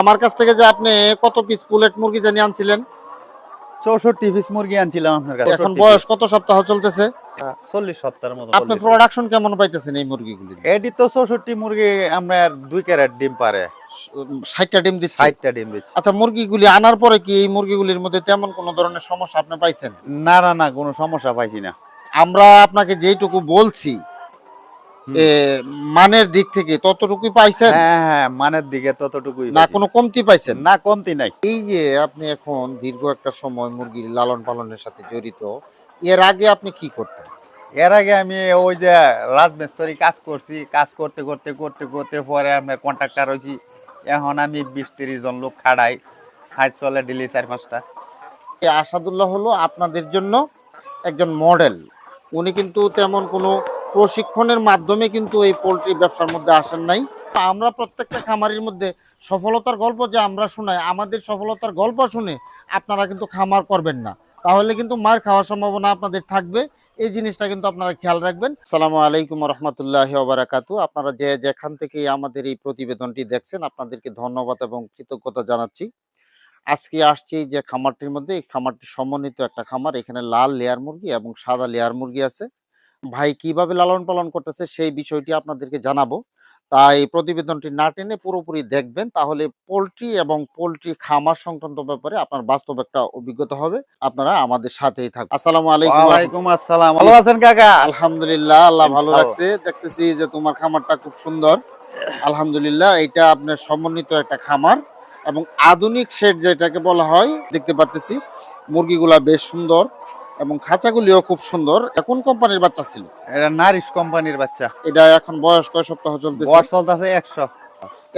আমার কাছ থেকে যে আপনি কত পিস পুলেট মুরগি জানি আনছিলেন? চৌষট্টি পিস মুরগি আনছিলাম আপনার কাছে। এখন বয়স কত সপ্তাহ চলতেছে? চল্লিশ সপ্তাহের মতো আপনি প্রোডাকশন কেমন পাইতেছেন এই মুরগিগুলি? এটি তো চৌষট্টি মুরগি আমরা দুই ক্যারেট ডিম পারে। ষাটটা ডিম দিচ্ছে? ষাটটা ডিম দিচ্ছি। আচ্ছা মুরগিগুলি আনার পরে কি এই মুরগিগুলির মধ্যে তেমন কোনো ধরনের সমস্যা আপনি পাইছেন? না না না কোনো সমস্যা পাইছি না। আমরা আপনাকে যেইটুকু বলছি মানের দিক থেকে ততটুকুই পাইছেন? হ্যাঁ হ্যাঁ মানের দিকে ততটুকুই না কোনো কমতি পাইছেন? না কমতি নাই। এই যে আপনি এখন দীর্ঘ একটা সময় মুরগির লালন পালনের সাথে জড়িত এর আগে আপনি কি করতেন? এর আগে আমি ওই যে রাজমিস্ত্রি কাজ করছি কাজ করতে করতে করতে করতে পরে আমি কন্ট্রাক্টর হয়েছি। এখন আমি বিশ তিরিশ জন লোক খাড়াই সাইড চলে ডিলি চার পাঁচটা। আসাদুল্লাহ হলো আপনাদের জন্য একজন মডেল উনি কিন্তু তেমন কোনো প্রশিক্ষণের মাধ্যমে কিন্তু এই পোলট্রি ব্যবসার মধ্যে আসেন নাই। আমরা প্রত্যেকটা খামারের মধ্যে সফলতার গল্প যে আমরা শোনাই, আমাদের সফলতার গল্প শুনে আপনারা কিন্তু খামার করবেন না। তাহলে কিন্তু মার খাওয়ার সম্ভাবনা আপনাদের থাকবে। এই জিনিসটা কিন্তু আপনারা খেয়াল রাখবেন। সালামু আলাইকুম রহমতুল্লাহ ওবারাকাতু। আপনারা যে যেখান থেকে আমাদের এই প্রতিবেদনটি দেখছেন, আপনাদেরকে ধন্যবাদ এবং কৃতজ্ঞতা জানাচ্ছি। আজকে আসছি যে খামারটির মধ্যে। এই খামারটি সমন্বিত একটা খামার। এখানে লাল লেয়ার মুরগি এবং সাদা লেয়ার মুরগি আছে। ভাই কীভাবে লালন পালন করতেছে সেই বিষয়টি আপনাদেরকে জানাব। তাই প্রতিবেদনটি না টেনে পুরোপুরি দেখবেন তাহলে পোলট্রি এবং পোলট্রি খামার সংক্রান্ত ব্যাপারে আপনার বাস্তব একটা অভিজ্ঞতা হবে। আপনারা আমাদের সাথেই থাকবেন আসসালামু আলাইকুম ওয়ালাইকুম আসসালাম। ভালো আছেন কাকা? আলহামদুলিল্লাহ আল্লাহ ভালো ভালো। রাখছে। দেখতেছি যে তোমার খামারটা খুব সুন্দর। আলহামদুলিল্লাহ এটা আপনার সমন্বিত একটা খামার এবং আধুনিক শেড যেটাকে বলা হয় দেখতে পারতেছি। মুরগিগুলা বেশ সুন্দর। এবং খাঁচাগুলিও খুব সুন্দর। কোন কোম্পানির বাচ্চা ছিল? এটা নারিশ কোম্পানির বাচ্চা। এটা এখন বয়স কয় সপ্তাহ চলতেছে? বয়স চলতেছে একশো।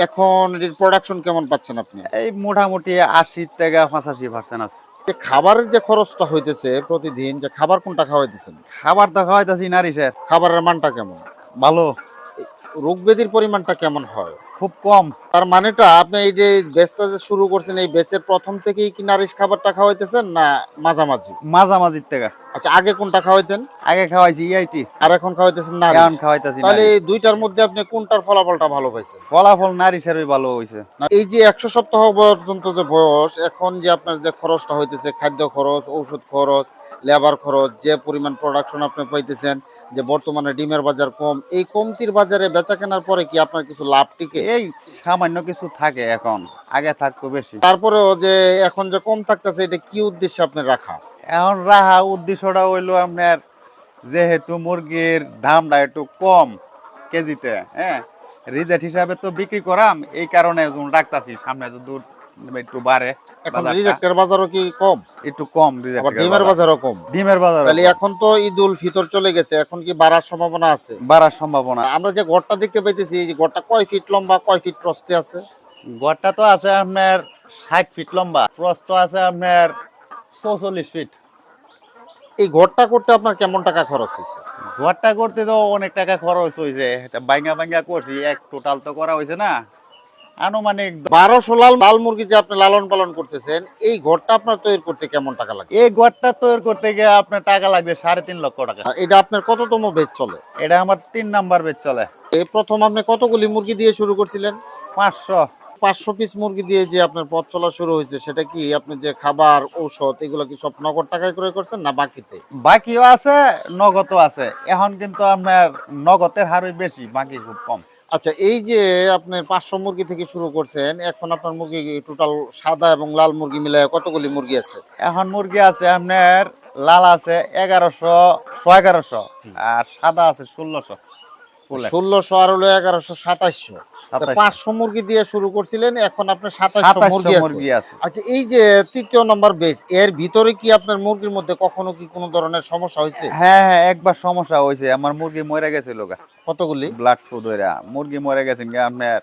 এখন এর প্রোডাকশন কেমন পাচ্ছেন আপনি? এই মোটামুটি আশি থেকে পঁচাশি পার্সেন্ট আছে। যে খাবারের যে খরচটা হইতেছে প্রতিদিন যে খাবার কোনটা খাওয়াইতেছেন? খাবার তো খাওয়াইতেছি নারিশের। খাবারের মানটা কেমন? ভালো। রোগ ব্যাধির পরিমাণটা কেমন হয়? খুব কম। তার মানেটা আপনি এই যে বেচটা যে শুরু করছেন এই বেচের প্রথম থেকেই কি নারিশ খাবারটা খাওয়াইতেছেন না মাঝামাঝি? মাঝামাঝির থেকে। আচ্ছা আগে কোনটা খাওয়াইতেন? আগে খাওয়াইছি ইআইটি আর এখন খাওয়াইতেছেন না এখন খাওয়াইতেছি তাহলে এই দুইটার মধ্যে আপনি কোনটার ফলাফলটা ভালো পাইছেন? ফলাফল নারিশেরই ভালো হয়েছে না, এই যে একশো সপ্তাহ পর্যন্ত যে বয়স এখন যে আপনার যে খরচটা হইতেছে খাদ্য খরচ ঔষধ খরচ লেবার খরচ যে পরিমাণ প্রোডাকশন আপনি পাইতেছেন যে বর্তমানে ডিমের বাজার কম এই কমতির বাজারে বেচা কেনার পরে কি আপনার কিছু লাভ টিকে? এই সামান্য কিছু থাকে এখন আগে থাকতো বেশি। তারপরেও যে এখন যে কম থাকতেছে এটা কি উদ্দেশ্যে আপনি রাখা? এখন রাখা উদ্দেশ্যটা হইল আপনার যেহেতু মুরগির দামটা একটু কম কেজিতে হ্যাঁ? রিজেট হিসাবে তো বিক্রি করাম এই কারণে রাখতাছি সামনে যদি একটু বাড়ে এখন। রিজেক্টের বাজারও কি কম? একটু কম ডিমের বাজারও কম? ডিমের বাজার তাহলে এখন তো ঈদ উল ফিতর চলে গেছে এখন কি বাড়ার সম্ভাবনা আছে? বাড়ার সম্ভাবনা। আমরা যে ঘরটা দেখতে পাইতেছি এই যে ঘরটা কয় ফিট লম্বা কয় ফিট প্রস্তে আছে? গড়টা তো আছে আপনার ষাট ফিট লম্বা প্রস্থ আছে আপনার চৌচল্লিশ ফিট। এই ঘরটা করতে আপনার কেমন টাকা খরচ হয়েছে ঘরটা করতে তো অনেক টাকা খরচ হয়েছে এটা বাইঙ্গা বাইঙ্গা করছি এক টোটাল তো করা হয়েছে না। আনুমানিক বারোশো লাল লাল মুরগি যে আপনি লালন পালন করতেছেন এই ঘরটা আপনার তৈরি করতে কেমন টাকা লাগে? এই ঘরটা তৈরি করতে গিয়ে আপনার টাকা লাগবে সাড়ে তিন লক্ষ টাকা। এটা আপনার কততম বেচ চলে? এটা আমার তিন নাম্বার বেচ চলে। এই প্রথম আপনি কতগুলি মুরগি দিয়ে শুরু করছিলেন? পাঁচশো। পাঁচশো পিস মুরগি দিয়ে যে আপনার পথ চলা শুরু হয়েছে সেটা কি আপনি যে খাবার ঔষধ এগুলো কি সব নগদ টাকায় ক্রয় করছেন না বাকিতে? বাকিও আছে নগদও আছে। এখন কিন্তু আপনার নগদের হারই বেশি বাকি খুব কম। আচ্ছা এই যে আপনি পাঁচশো মুরগি থেকে শুরু করছেন এখন আপনার মুরগি টোটাল সাদা এবং লাল মুরগি মিলে কতগুলি মুরগি আছে? এখন মুরগি আছে আপনার লাল আছে এগারোশো ছয় এগারোশো আর সাদা আছে ষোলোশো। ষোলোশো আর হলো এগারোশো সাতাইশশো। পাঁচশো মুরগি দিয়ে শুরু করছিলেন এখন আপনার সাতাশশো মুরগি আছে। আচ্ছা এই যে তৃতীয় নম্বর বেস এর ভিতরে কি আপনার মুরগির মধ্যে কখনো কি কোনো ধরনের সমস্যা হয়েছে? হ্যাঁ হ্যাঁ একবার সমস্যা হয়েছে। আমার মুরগি মরে গেছিল কতগুলি? ব্লাড ফুড হইরা মুরগি মরে গেছেন আপনার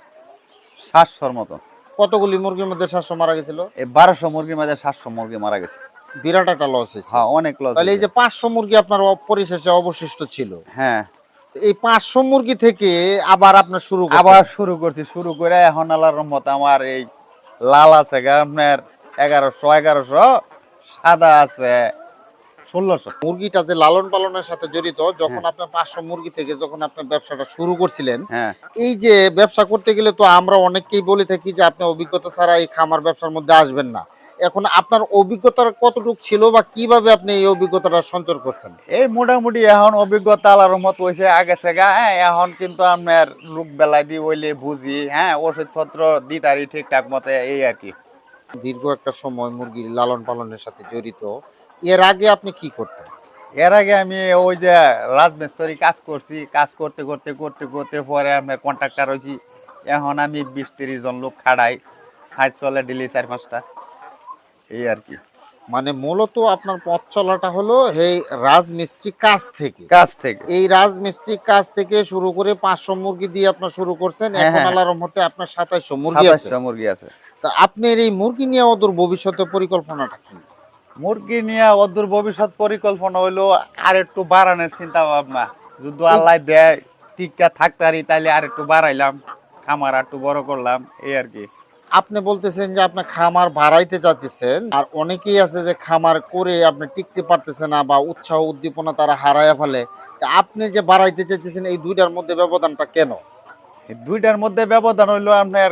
সাতশোর মতো। কতগুলি মুরগির মধ্যে সাতশো মারা গেছিল? বারোশো মুরগির মধ্যে সাতশো মুরগি মারা গেছে। বিরাট একটা লস হয়েছে। হ্যাঁ অনেক লস তাহলে এই যে পাঁচশো মুরগি আপনার পরিশেষে অবশিষ্ট ছিল। হ্যাঁ। এই পাঁচশো মুরগি থেকে আবার আপনার শুরু আবার শুরু করছি শুরু করে এখন আল্লাহর রহমত আমার এই লাল আছে আপনার এগারোশো এগারোশো সাদা আছে ষোলোশো। মুরগিটা যে লালন পালনের সাথে জড়িত যখন হ্যাঁ। আপনার পাঁচশো মুরগি থেকে যখন আপনার ব্যবসাটা শুরু করছিলেন হ্যাঁ। এই যে ব্যবসা করতে গেলে তো আমরা অনেককেই বলে থাকি যে আপনি অভিজ্ঞতা ছাড়া এই খামার ব্যবসার মধ্যে আসবেন না। এখন আপনার অভিজ্ঞতার কতটুকু ছিল বা কীভাবে আপনি এই অভিজ্ঞতাটা সঞ্চয় করছেন? এই মোটামুটি এখন অভিজ্ঞতা আলার মত হয়েছে আগে সেগা হ্যাঁ এখন কিন্তু আপনার লোক বেলায় দিয়ে ওইলে বুঝি হ্যাঁ ওষুধপত্র দিতারি ঠিকঠাক মতে এই আর কি। দীর্ঘ একটা সময় মুরগির লালন পালনের সাথে জড়িত এর আগে আপনি কি করতেন? এর আগে আমি ওই যে রাজমিস্ত্রি কাজ করছি কাজ করতে করতে করতে করতে পরে আমি কন্ট্রাক্টর হয়েছি এখন আমি বিশ তিরিশ জন লোক খাড়াই সাইড চলে ডেলি চার পাঁচটা। এই আর কি। মানে মূলত আপনার পথ চলাটা হলো এই রাজমিস্ত্রি কাজ থেকে। কাজ থেকে। এই রাজমিস্ত্রি কাজ থেকে শুরু করে পাঁচশো মুরগি দিয়ে আপনার শুরু করছেন হ্যাঁ, এখন হ্যাঁ। আল্লাহর রহমতে আপনার সাতাইশো মুরগি আছে। মুরগি আছে। তা আপনার এই মুরগি নিয়ে ওদের ভবিষ্যতে পরিকল্পনাটা কি? মুরগি নিয়ে অদূর ভবিষ্যৎ পরিকল্পনা হইল আর একটু বাড়ানোর চিন্তা ভাবনা যদি আল্লাহ দেয় টিকা থাকতে পারি তাহলে আর একটু বাড়াইলাম খামার আর একটু বড় করলাম এই আর কি। আপনি বলতেছেন যে আপনি খামার বাড়াইতে চাইতেছেন আর অনেকেই আছে যে খামার করে আপনি টিকতে পারতেছে না বা উৎসাহ উদ্দীপনা তারা হারায় ফেলে। আপনি যে বাড়াইতে চাইতেছেন এই দুইটার মধ্যে ব্যবধানটা কেন? দুইটার মধ্যে ব্যবধান হইল আপনার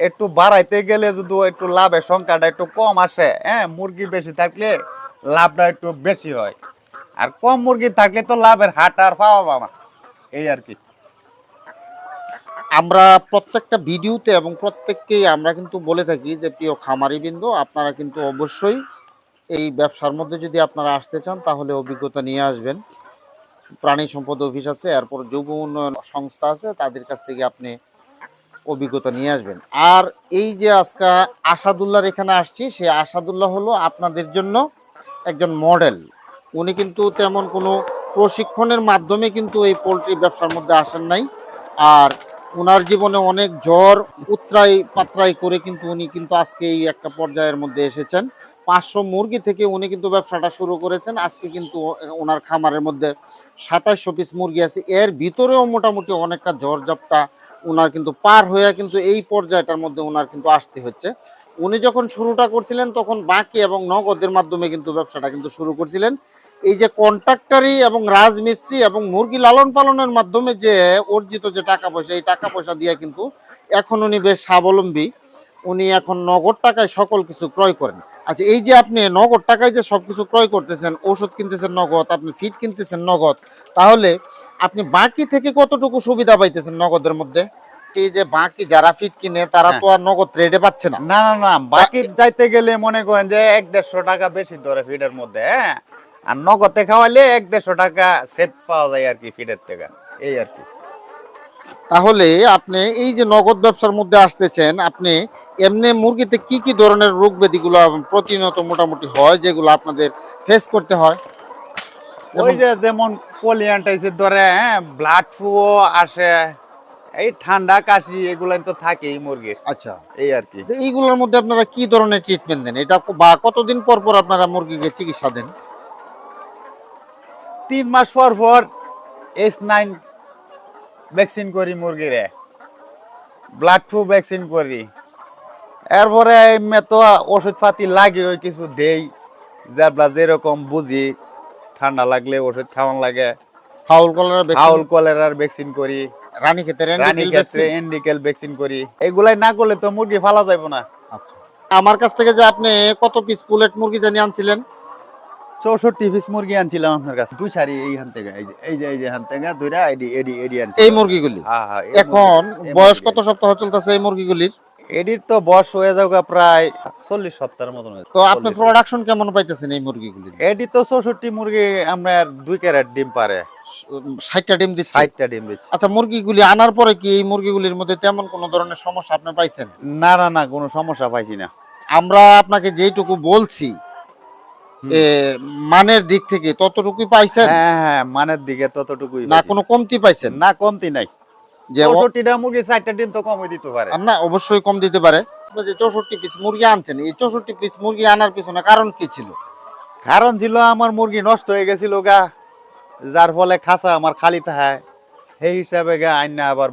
একটু বাড়াইতে গেলে যদি একটু লাভের সংখ্যাটা একটু কম আসে হ্যাঁ? মুরগি বেশি থাকলে লাভটা একটু বেশি হয়। আর কম মুরগি থাকলে তো লাভের হাট আর পাওয়া যায় না। এই আর কি। আমরা প্রত্যেকটা ভিডিওতে এবং প্রত্যেককেই আমরা কিন্তু বলে থাকি যে, প্রিয় খামারি বিন্দু আপনারা কিন্তু অবশ্যই এই ব্যবসার মধ্যে যদি আপনারা আসতে চান, তাহলে অভিজ্ঞতা নিয়ে আসবেন। প্রাণী সম্পদ অফিস আছে, এরপর যুব উন্নয়ন সংস্থা আছে, তাদের কাছ থেকে আপনি অভিজ্ঞতা নিয়ে আসবেন। আর এই যে আজকে আসাদুল্লাহর এখানে আসছি সে আসাদুল্লাহ হলো আপনাদের জন্য একজন মডেল। উনি কিন্তু তেমন কোনো প্রশিক্ষণের মাধ্যমে কিন্তু এই পোলট্রি ব্যবসার মধ্যে আসেন নাই। আর ওনার জীবনে অনেক জ্বর, উত্রাই পাত্রাই করে কিন্তু উনি কিন্তু আজকে এই একটা পর্যায়ের মধ্যে এসেছেন। পাঁচশো মুরগি থেকে উনি কিন্তু ব্যবসাটা শুরু করেছেন। আজকে কিন্তু ওনার খামারের মধ্যে সাতাশশো পিস মুরগি আছে। এর ভিতরেও মোটামুটি অনেকটা জ্বর জাপটা ওনার কিন্তু পার হয়ে কিন্তু এই পর্যায়টার মধ্যে ওনার কিন্তু আসতে হচ্ছে। উনি যখন শুরুটা করছিলেন তখন বাকি এবং নগদের মাধ্যমে কিন্তু ব্যবসাটা কিন্তু শুরু করছিলেন। এই যে কন্ট্রাক্টরি এবং রাজমিস্ত্রি এবং মুরগি লালন পালনের মাধ্যমে যে অর্জিত যে টাকা পয়সা এই টাকা পয়সা দিয়ে কিন্তু এখন উনি বেশ স্বাবলম্বী। উনি এখন নগদ টাকায় সকল কিছু ক্রয় করেন। আচ্ছা এই যে আপনি নগদ টাকায় যে সব কিছু ক্রয় করতেছেন ওষুধ কিনতেছেন নগদ আপনি ফিট কিনতেছেন নগদ তাহলে আপনি বাকি থেকে কতটুকু সুবিধা পাইতেছেন নগদের মধ্যে? এই যে বাকি যারা ফিট কিনে তারা তো আর নগদ রেটে পাচ্ছে না। না না না বাকি যাইতে গেলে মনে করেন যে এক দেড়শো টাকা বেশি ধরে ফিডের মধ্যে হ্যাঁ? আর নগদে খাওয়াইলে এক দেড়শো টাকা সেট পাওয়া যায় আর কি ফিডের থেকে। এই আর কি। তাহলে আপনি এই যে নগদ ব্যবসার মধ্যে আসতেছেন আপনি এমনি মুরগিতে কি কি ধরনের রোগ ব্যাধিগুলো প্রতিনিয়ত মোটামুটি হয় যেগুলো আপনাদের ফেস করতে হয়? ওই যে যেমন পলিয়ান্টাইসের ধরে হ্যাঁ ব্লাড ফ্লুও আসে এই ঠান্ডা কাশি এগুলো তো থাকেই মুরগির। আচ্ছা। এই আর কি। এইগুলোর মধ্যে আপনারা কি ধরনের ট্রিটমেন্ট দেন? এটা বা কতদিন পর পর আপনারা মুরগিকে চিকিৎসা দেন? তিন মাস পর পর এস নাইন ভ্যাকসিন করি মুরগিরে। ব্লাড ফ্লু ভ্যাকসিন করি। এরপরে এমনি তো ওষুধ পাতি লাগে ওই কিছু দেই। যেগুলা যেরকম বুঝি ঠান্ডা লাগলে ওষুধ খাওয়ান লাগে। ফাউল কলার ফাউল কলেরার ভ্যাকসিন করি। রানী ক্ষেতের রানী ক্ষেত্রে এন্ডিকেল ভ্যাকসিন করি। এগুলাই না করলে তো মুরগি ফালা যাবে না। আচ্ছা। আমার কাছ থেকে যে আপনি কত পিস পুলেট মুরগি জানি আনছিলেন? চৌষট্টি পিস মুরগি আনছিলাম আপনার কাছে। দুই সারি এইখান থেকে এই যে এই যে এখান থেকে দুইটা এডি এডি এডি আনছি। এই মুরগিগুলি? হ্যাঁ, হ্যাঁ, এখন বয়স কত সপ্তাহ চলতেছে এই মুরগিগুলির? এডির তো বয়স হয়ে যাওয়া প্রায় চল্লিশ সপ্তাহের মতন। তো আপনি 40 প্রোডাকশন কেমন পাইতেছেন এই মুরগিগুলির এডি তো চৌষট্টি মুরগি আপনার দুই ক্যারেট ডিম পারে। ষাটটা ডিম দিচ্ছে। ষাটটা ডিম দিচ্ছে। আচ্ছা মুরগিগুলি আনার পরে কি এই মুরগিগুলির মধ্যে তেমন কোনো ধরনের সমস্যা আপনি পাইছেন? না না না কোনো সমস্যা পাইছি না। আমরা আপনাকে যেইটুকু বলছি মানের দিক থেকে ততটুকুই পাইছেন? হ্যাঁ হ্যাঁ মানের দিকে ততটুকুই না কোনো কমতি পাইছেন? না কমতি নাই। চৌষট্টিটা মুরগি চারটা ডিম তো কমই দিতে পারে। না অবশ্যই কম দিতে পারে। যে চৌষট্টি পিস মুরগি আনছেন এই চৌষট্টি পিস মুরগি আনার পিছনে কারণ কি ছিল? কারণ ছিল আমার মুরগি নষ্ট হয়ে গেছিল গা যার ফলে খাসা আমার খালি থাকে সেই হিসাবে গা আইনা আবার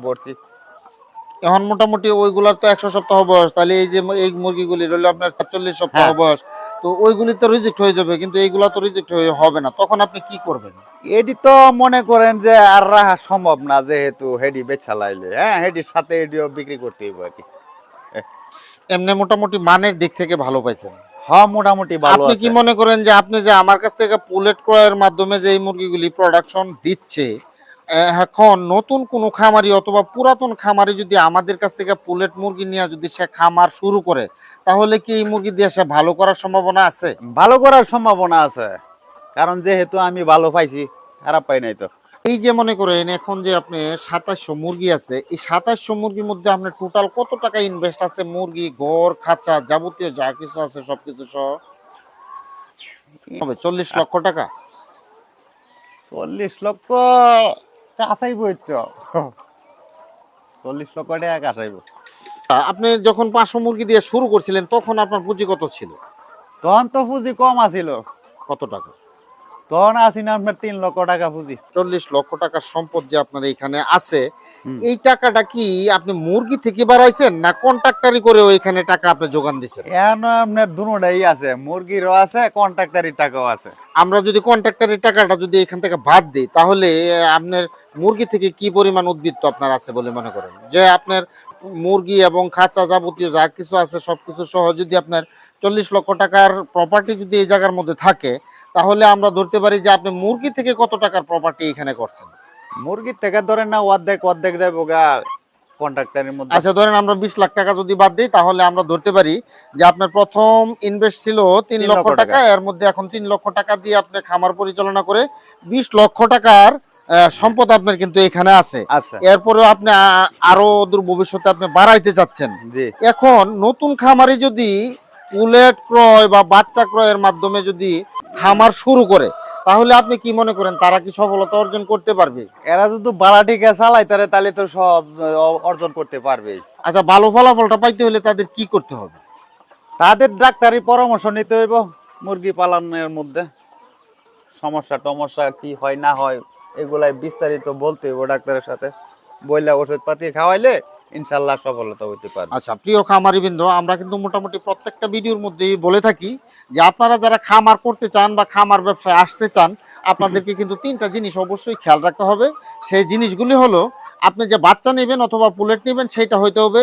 এখন মোটামুটি ওইগুলার তো একশো সপ্তাহ বয়স তাহলে এই যে এই মুরগিগুলি রইল আপনার চল্লিশ সপ্তাহ হ্যাঁ। বয়স। তো ওইগুলি তো রিজেক্ট হয়ে যাবে কিন্তু এইগুলা তো রিজেক্ট হয়ে হবে না। তখন আপনি কি করবেন? এটি তো মনে করেন যে আর রাখা সম্ভব না যেহেতু হেডি বেচা লাইলে। হ্যাঁ হেডির সাথে এডিও বিক্রি করতে হইব আর কি। এমনি মোটামুটি মানের দিক থেকে ভালো পাইছেন। হ্যাঁ মোটামুটি ভালো আপনি কি মনে করেন যে আপনি যে আমার কাছ থেকে পুলেট ক্রয়ের মাধ্যমে যে এই মুরগিগুলি প্রোডাকশন দিচ্ছে এখন নতুন কোনো খামারি অথবা পুরাতন খামারি যদি আমাদের কাছ থেকে পুলেট মুরগি নিয়ে যদি সে খামার শুরু করে তাহলে কি এই মুরগি দিয়ে সে ভালো করার সম্ভাবনা আছে? ভালো করার সম্ভাবনা আছে। কারণ যেহেতু আমি ভালো পাইছি খারাপ পাই নাই তো। এই যে মনে করেন এখন যে আপনি সাতাশশো মুরগি আছে এই সাতাশশো মুরগির মধ্যে আপনার টোটাল কত টাকা ইনভেস্ট আছে? মুরগি ঘর খাঁচা যাবতীয় যা কিছু আছে সবকিছু সহ? চল্লিশ লক্ষ টাকা? চল্লিশ লক্ষ কাছাইব তো। চল্লিশ লক্ষ টাকা কাছাইব আপনি যখন পাঁচশো মুরগি দিয়ে শুরু করছিলেন তখন আপনার পুঁজি কত ছিল? তখন তো পুঁজি কম আছিল। কত টাকা? তখন আসি না আপনার তিন লক্ষ টাকা পুঁজি। চল্লিশ লক্ষ টাকার সম্পদ যে আপনার এখানে আছে এই টাকাটা কি আপনি মুরগি থেকে বাড়াইছেন না কন্ট্রাক্টারি করে ওইখানে টাকা আপনি যোগান দিচ্ছেন এখন আপনার দুটাই আছে মুরগিরও আছে কন্ট্রাক্টারির টাকাও আছে। আমরা যদি কন্ট্রাক্টারি টাকাটা যদি এখান থেকে বাদ দিই তাহলে আপনার মুরগি থেকে কি পরিমাণ উদ্বৃত্ত আপনার আছে বলে মনে করেন? যে আপনার মুরগি এবং খাঁচা যাবতীয় যা কিছু আছে সবকিছু সহ যদি আপনার চল্লিশ লক্ষ টাকার প্রপার্টি যদি এই জায়গার মধ্যে থাকে তাহলে আমরা ধরতে পারি যে আপনি মুরগি থেকে কত টাকার প্রপার্টি এখানে করছেন? মুরগির থেকে ধরেন না অর্ধেক অর্ধেক কন্ট্রাক্টারের মধ্যে। আচ্ছা ধরেন আমরা বিশ লাখ টাকা যদি বাদ দিই তাহলে আমরা ধরতে পারি যে আপনার প্রথম ইনভেস্ট ছিল তিন লক্ষ টাকা এর মধ্যে এখন তিন লক্ষ টাকা দিয়ে আপনি খামার পরিচালনা করে বিশ লক্ষ টাকার সম্পদ আপনার কিন্তু এখানে আছে। এরপরেও আপনি আরও দূর ভবিষ্যতে আপনি বাড়াইতে চাচ্ছেন। এখন নতুন খামারে যদি পুলেট ক্রয় বা বাচ্চা ক্রয়ের মাধ্যমে যদি খামার শুরু করে তাহলে আপনি কি মনে করেন তারা কি সফলতা অর্জন করতে পারবে? এরা যদি বাড়া টিকা চালাই তারে তাহলে তো সহজ অর্জন করতে পারবে। আচ্ছা ভালো ফলাফলটা পাইতে হলে তাদের কি করতে হবে? তাদের ডাক্তারি পরামর্শ নিতে হইব মুরগি পালনের মধ্যে। সমস্যা টমস্যা কি হয় না হয় এগুলাই বিস্তারিত বলতে হইব ডাক্তারের সাথে। বইলা ওষুধ পাতি খাওয়াইলে ইনশাল্লাহ সফলতা হইতে পারবে। আচ্ছা প্রিয় খামারি বৃন্দ আমরা কিন্তু মোটামুটি প্রত্যেকটা ভিডিওর মধ্যেই বলে থাকি যে আপনারা যারা খামার করতে চান বা খামার ব্যবসায় আসতে চান, আপনাদেরকে কিন্তু তিনটা জিনিস অবশ্যই খেয়াল রাখতে হবে। সেই জিনিসগুলি হলো, আপনি যে বাচ্চা নেবেন অথবা পুলেট নেবেন সেটা হইতে হবে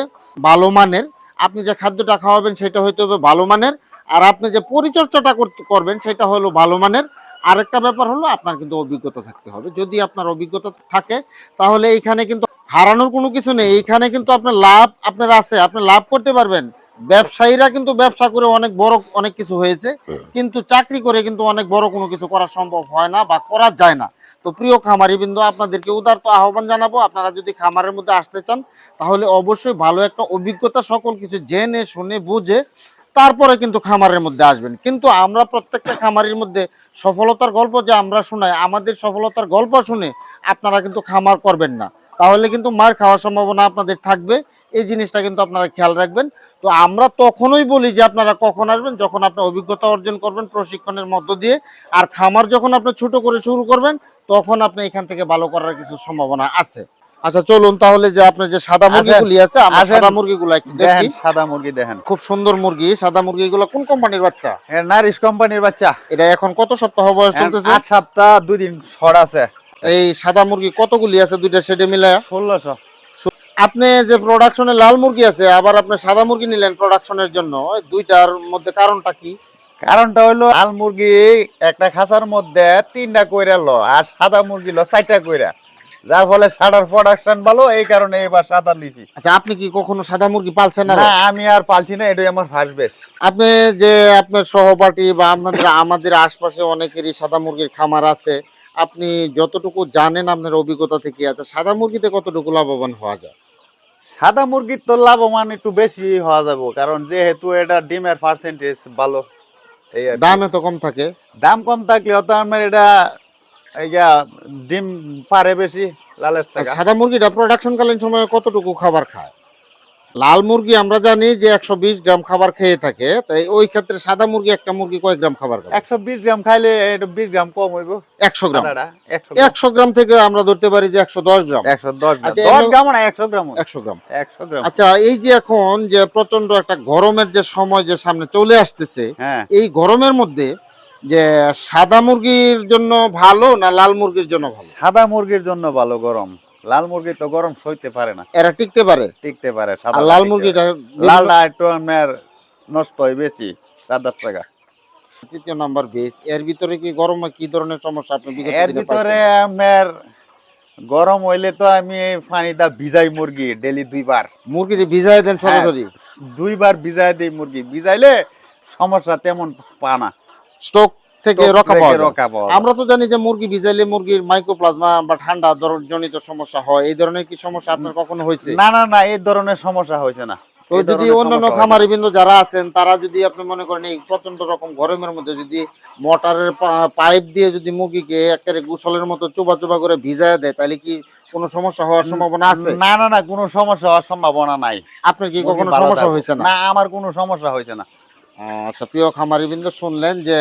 ভালো মানের। আপনি যে খাদ্যটা খাওয়াবেন সেটা হইতে হবে ভালো মানের। আর আপনি যে পরিচর্যাটা করবেন সেটা হলো ভালো মানের। আরেকটা ব্যাপার হলো, আপনার কিন্তু অভিজ্ঞতা থাকতে হবে। যদি আপনার অভিজ্ঞতা থাকে, তাহলে এইখানে কিন্তু হারানোর কোনো কিছু নেই। এইখানে কিন্তু আপনার লাভ আপনার আছে। আপনি লাভ করতে পারবেন। ব্যবসায়ীরা কিন্তু ব্যবসা করে অনেক বড় অনেক কিছু হয়েছে। কিন্তু চাকরি করে কিন্তু অনেক বড় কোনো কিছু করা সম্ভব হয় না বা করা যায় না। তো প্রিয় খামারি বিন্দু আপনাদেরকে উদারত আহ্বান জানাব আপনারা যদি খামারের মধ্যে আসতে চান তাহলে অবশ্যই ভালো একটা অভিজ্ঞতা সকল কিছু জেনে শুনে বুঝে তারপরে কিন্তু খামারের মধ্যে আসবেন। কিন্তু আমরা প্রত্যেকটা খামারের মধ্যে সফলতার গল্প যে আমরা শোনাই আমাদের সফলতার গল্প শুনে আপনারা কিন্তু খামার করবেন না। তাহলে কিন্তু মার খাওয়ার সম্ভাবনা আপনাদের থাকবে। এই জিনিসটা কিন্তু আপনারা খেয়াল রাখবেন। তো আমরা তখনই বলি যে আপনারা কখন আসবেন যখন আপনি অভিজ্ঞতা অর্জন করবেন প্রশিক্ষণের মধ্য দিয়ে। আর খামার যখন আপনি ছোট করে শুরু করবেন তখন আপনি এখান থেকে ভালো করার কিছু সম্ভাবনা আছে। আচ্ছা চলুন তাহলে যে আপনার যে সাদা মুরগিগুলি আছে আমরা সাদা মুরগিগুলো একটু দেখি। সাদা মুরগি দেখেন। খুব সুন্দর মুরগি। সাদা মুরগিগুলো কোন কোম্পানির বাচ্চা? এর নারিশ কোম্পানির বাচ্চা। এটা এখন কত সপ্তাহ বয়স চলতেছে? আট সপ্তাহ দুই দিন ছড় আছে। এই সাদা মুরগি কতগুলি আছে দুইটা সেটে মিলায়? ষোলোশো। আপনি যে প্রোডাকশনে লাল মুরগি আছে আবার আপনি সাদা মুরগি নিলেন প্রোডাকশনের জন্য দুইটার মধ্যে কারণটা কি? কারণটা হইল লাল মুরগি একটা খাঁচার মধ্যে তিনটা কইরা লো আর সাদা মুরগি লো চারটা কইরা। যার ফলে সাদার প্রোডাকশন ভালো এই কারণে এবার সাদা লিখি আচ্ছা আপনি কি কখনো সাদা মুরগি পালছেন না? না আমি আর পালছি না এটাই আমার ফার্স্ট বেশ আপনি যে আপনার সহপাঠী বা আপনাদের আমাদের আশপাশে অনেকেরই সাদা মুরগির খামার আছে আপনি যতটুকু জানেন আপনার অভিজ্ঞতা থেকে আছে সাদা মুরগিতে কতটুকু লাভবান হওয়া যায়? সাদা মুরগির তো লাভবান একটু বেশি হওয়া যাব কারণ যেহেতু এটা ডিমের পার্সেন্টেজ ভালো এই আর কি। দাম এত কম থাকে। দাম কম থাকলেও তো আমার এটা এই যা ডিম পারে বেশি লালের আর টাকা সাদা মুরগিটা প্রোডাকশন কালীন সময়ে কতটুকু খাবার খায়? লাল মুরগি আমরা জানি যে একশো বিশ গ্রাম খাবার খেয়ে থাকে। তাই ওই ক্ষেত্রে সাদা মুরগি একটা মুরগি কয় গ্রাম খাবার খাবে? একশো বিশ গ্রাম খাইলে বিশ গ্রাম কম হইব। একশো গ্রাম। একশো গ্রাম। থেকে আমরা ধরতে পারি যে একশো দশ গ্রাম। একশো দশ গ্রাম। আচ্ছা, না গ্রাম একশো গ্রাম। একশো গ্রাম। আচ্ছা এই যে এখন যে প্রচণ্ড একটা গরমের যে সময় যে সামনে চলে আসতেছে হ্যাঁ। এই গরমের মধ্যে যে সাদা মুরগির জন্য ভালো না লাল মুরগির জন্য ভালো? সাদা মুরগির জন্য ভালো গরম। লাল মুরগি তো গরম সইতে পারে না। এরা টিকতে পারে। টিকতে পারে আর লাল মুরগিটা লালটা একটু নষ্ট হয় বেশি সাদা টাকা। তৃতীয় নাম্বার বেস এর ভিতরে কি গরমে কি ধরনের সমস্যা? আপনি এর ভিতরে? আপনার গরম হইলে তো আমি পানিটা ভিজাই মুরগি ডেলি দুইবার। মুরগিটি ভিজাই দেন সরাসরি? দুইবার ভিজাই দিই মুরগি। ভিজাইলে সমস্যা তেমন পা না। স্টক থেকে রক্ষা পাওয়া। আমরা তো জানি যে মুরগি ভিজাইলে মুরগির মাইক্রোপ্লাজমা বা ঠান্ডা জনিত সমস্যা হয়। এই ধরনের কি সমস্যা আপনার কখনো হয়েছে? না না না এই ধরনের সমস্যা হয়েছে না। তো যদি অন্যান্য খামারি বিন্দু যারা আছেন তারা যদি আপনি মনে করেন এই প্রচণ্ড রকম গরমের মধ্যে যদি মোটরের পাইপ দিয়ে যদি মুরগিকে একেবারে গুসলের মতো চোবা চোবা করে ভিজায় দেয় তাহলে কি কোনো সমস্যা হওয়ার সম্ভাবনা আছে? না না না কোনো সমস্যা হওয়ার সম্ভাবনা নাই। আপনার কি কখনো সমস্যা হয়েছে না? না আমার কোনো সমস্যা হয়েছে না। আচ্ছা প্রিয় খামারি বিন্দু শুনলেন যে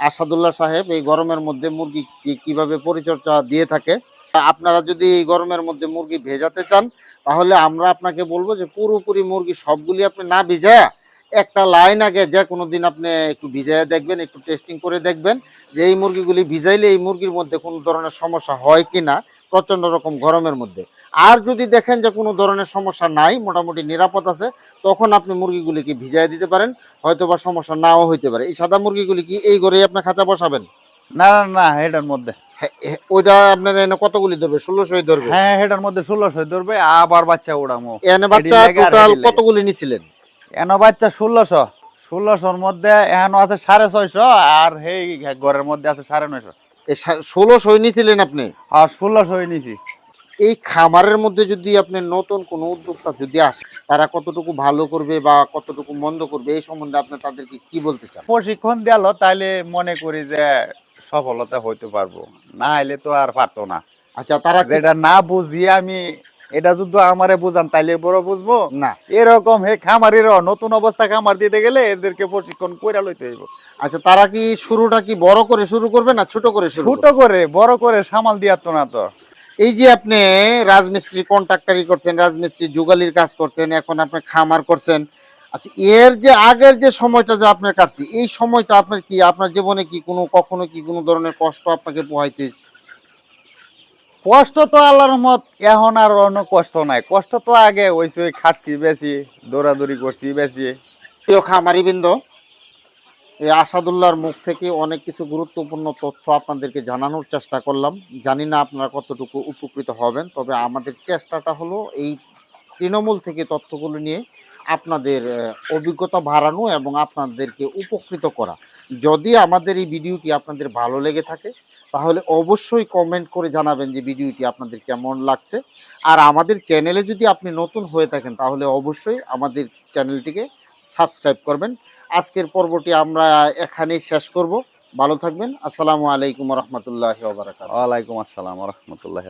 আসাদুল্লাহ সাহেব এই গরমের মধ্যে মুরগি কি- কীভাবে পরিচর্যা দিয়ে থাকে? আপনারা যদি এই গরমের মধ্যে মুরগি ভেজাতে চান, তাহলে আমরা আপনাকে বলব যে পুরোপুরি মুরগি সবগুলি আপনি না ভিজায়া একটা লাইন আগে যে কোনো দিন আপনি একটু ভিজাইয়া দেখবেন, একটু টেস্টিং করে দেখবেন যে এই মুরগিগুলি ভিজাইলে এই মুরগির মধ্যে কোনো ধরনের সমস্যা হয় কিনা। প্রচণ্ড রকম গরমের মধ্যে। আর যদি দেখেন যে কোনো ধরনের সমস্যা নাই মোটামুটি নিরাপদ আছে তখন আপনি মুরগিগুলিকে ভিজাই দিতে পারেন হয়তো বা সমস্যা নাও হইতে পারে। এই সাদা মুরগিগুলি কি এই ঘরেই আপনি খাঁচা বসাবেন? না না না এটার মধ্যে। ওইটা আপনার এনে কতগুলি ধরবে? ষোলোশোই ধরবে? হ্যাঁ এটার মধ্যে ষোলোশো ধরবে আবার বাচ্চা উড়ামো। এনে বাচ্চা টোটাল কতগুলি নিছিলেন? এন বাচ্চা ষোলোশো। ষোলোশোর মধ্যে এখন আছে সাড়ে ছয়শো আর এই ঘরের মধ্যে আছে সাড়ে নয়শো। এই সৈনী নিছিলেন আপনি? আর ষোলোশোই নিছি। এই খামারের মধ্যে যদি আপনি নতুন কোনো উদ্যোক্তা যদি আসে তারা কতটুকু ভালো করবে বা কতটুকু মন্দ করবে এই সম্বন্ধে আপনি তাদেরকে কি বলতে চান? প্রশিক্ষণ দিয়াল তাইলে মনে করি যে সফলতা হইতে পারব। না হলে তো আর পারতো না। আচ্ছা তারা যেটা না বুঝিয়ে আমি এটা যদি আমারে বুঝান তাইলে বড় বুঝব? না। এরকম হে খামারিরও নতুন অবস্থা খামার দিতে গেলে এদেরকে প্রশিক্ষণ কইরা লইতে হইব। আচ্ছা তারা কি শুরুটা কি বড় করে শুরু করবে না ছোট করে শুরু ছোট করে বড় করে সামাল দিয়া তো না তো। এই যে আপনি রাজমিস্ত্রি কন্ট্রাক্টারি করছেন রাজমিস্ত্রি যুগালির কাজ করছেন এখন আপনি খামার করছেন আচ্ছা এর যে আগের যে সময়টা যে আপনার কাটছে এই সময়টা আপনার কি আপনার জীবনে কি কোনো কখনো কি কোনো ধরনের কষ্ট আপনাকে পোহাইতে হয়েছে? কষ্ট তো আল্লাহর মত এখন আর অন্য কষ্ট নাই। কষ্ট তো আগে ওই খাটছি বেশি, দৌড়াদৌড়ি করছি বেশি। প্রিয় খামারিবৃন্দ, এই আসাদুল্লাহর মুখ থেকে অনেক কিছু গুরুত্বপূর্ণ তথ্য আপনাদেরকে জানানোর চেষ্টা করলাম। জানি না আপনারা কতটুকু উপকৃত হবেন, তবে আমাদের চেষ্টাটা হলো এই তৃণমূল থেকে তথ্যগুলো নিয়ে আপনাদের অভিজ্ঞতা বাড়ানো এবং আপনাদেরকে উপকৃত করা। যদি আমাদের এই ভিডিওটি আপনাদের ভালো লেগে থাকে তাহলে অবশ্যই কমেন্ট করে জানাবেন যে ভিডিওটি আপনাদের কেমন লাগছে। আর আমাদের চ্যানেলে যদি আপনি নতুন হয়ে থাকেন, তাহলে অবশ্যই আমাদের চ্যানেলটিকে সাবস্ক্রাইব করবেন। আজকের পর্বটি আমরা এখানেই শেষ করব। ভালো থাকবেন। আসসালামু আলাইকুম রহমতুল্লাহ বারাকাত ওয়ালাইকুম আসসালাম রহমতুল্লাহ